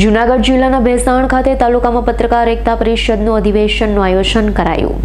જૂનાગઢ જિલ્લાના ભેસાણ ખાતે તાલુકામાં પત્રકાર એકતા પરિષદનું અધિવેશનનું આયોજન કરાયું.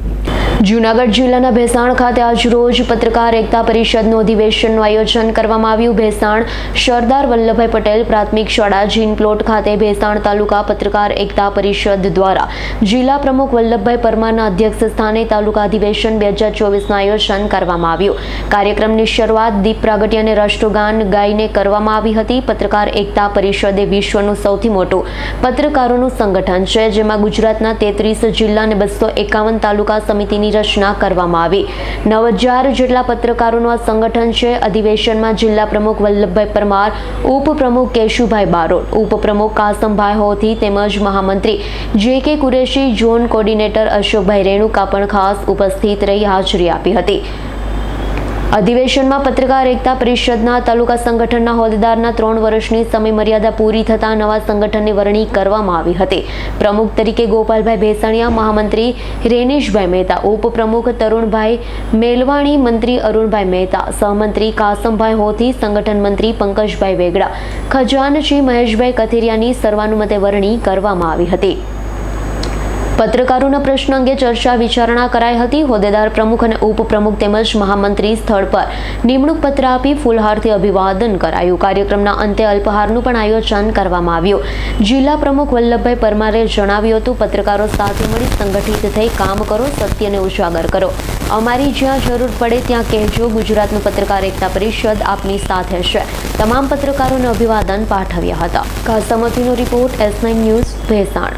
જૂનાગઢ જિલ્લાના ભેસાણ ખાતે આજ રોજ પત્રકાર એકતા પરિષદનું અધિવેશનનું આયોજન કરવામાં આવ્યું. ભેસાણ સરદાર વલ્લભભાઈ પટેલ પ્રાથમિક શાળા જીન પ્લોટ ખાતે ભેસાણ તાલુકા પત્રકાર એકતા પરિષદ દ્વારા જિલ્લા પ્રમુખ વલ્લભભાઈ પરમારના અધ્યક્ષ સ્થાને તાલુકા અધિવેશન બે હજાર ચોવીસનું આયોજન કરવામાં આવ્યું. કાર્યક્રમની શરૂઆત દીપ પ્રાગટ્ય અને રાષ્ટ્રગાન ગાઈને કરવામાં આવી હતી. પત્રકાર એકતા પરિષદ વિશ્વનું સૌથી મોટું પત્રકારોનું સંગઠન છે, જેમાં ગુજરાતના તેત્રીસ જિલ્લા અને બસો એકાવન તાલુકા સમિતિની રચના કરવામાં આવી. નવ હજાર જેટલા પત્રકારોનું આ સંગઠન છે. અધિવેશનમાં જિલ્લા પ્રમુખ વલ્લભભાઈ પરમાર ઉપપ્રમુખ કેશુભાઈ બારોટ ઉપપ્રમુખ કાસમભાઈ હોથી તેમજ મહામંત્રી જે કે કુરેશી, ઝોન કોર્ડિનેટર અશોકભાઈ રેણુકા પણ ખાસ ઉપસ્થિત રહી હાજરી આપી હતી. અધિવેશનમાં પત્રકાર એકતા પરિષદના તાલુકા સંગઠનના હોદ્દેદારના ત્રણ વર્ષની સમય મર્યાદા પૂરી થતા નવા સંગઠનની વરણી કરવામાં આવી હતી. પ્રમુખ તરીકે ગોપાલભાઈ ભેસાણીયા, મહામંત્રી રેનેશભાઈ મહેતા, ઉપપ્રમુખ તરુણભાઈ મેલવાણી, મંત્રી અરુણભાઈ મહેતા, સહમંત્રી કાસમભાઈ હોથી, સંગઠન મંત્રી પંકજભાઈ વેગડા, ખજાનચી મહેશભાઈ કથિરિયાની સર્વાનુમતે વરણી કરવામાં આવી હતી. પત્રકારોના પ્રશ્ન અંગે ચર્ચા વિચારણા કરાઈ હતી. હોદ્દેદાર પ્રમુખ અને ઉપપ્રમુખ તેમજ મહામંત્રી સ્થળ પર નિમણૂક પત્ર આપી ફૂલહારથી અભિવાદન કરાયું. કાર્યક્રમના અંતે અલ્પહારનું પણ આયોજન કરવામાં આવ્યું. જિલ્લા પ્રમુખ વલ્લભભાઈ પરમારે જણાવ્યું હતું, પત્રકારો સાથે મળી સંગઠિત થઈ કામ કરો, સત્યને ઉજાગર કરો. અમારી જ્યાં જરૂર પડે ત્યાં કહેજો, ગુજરાતનું પત્રકાર એકતા પરિષદ આપની સાથે છે. તમામ પત્રકારોને અભિવાદન પાઠવ્યા હતા. કાસમતીનો report S nine news Bhesan.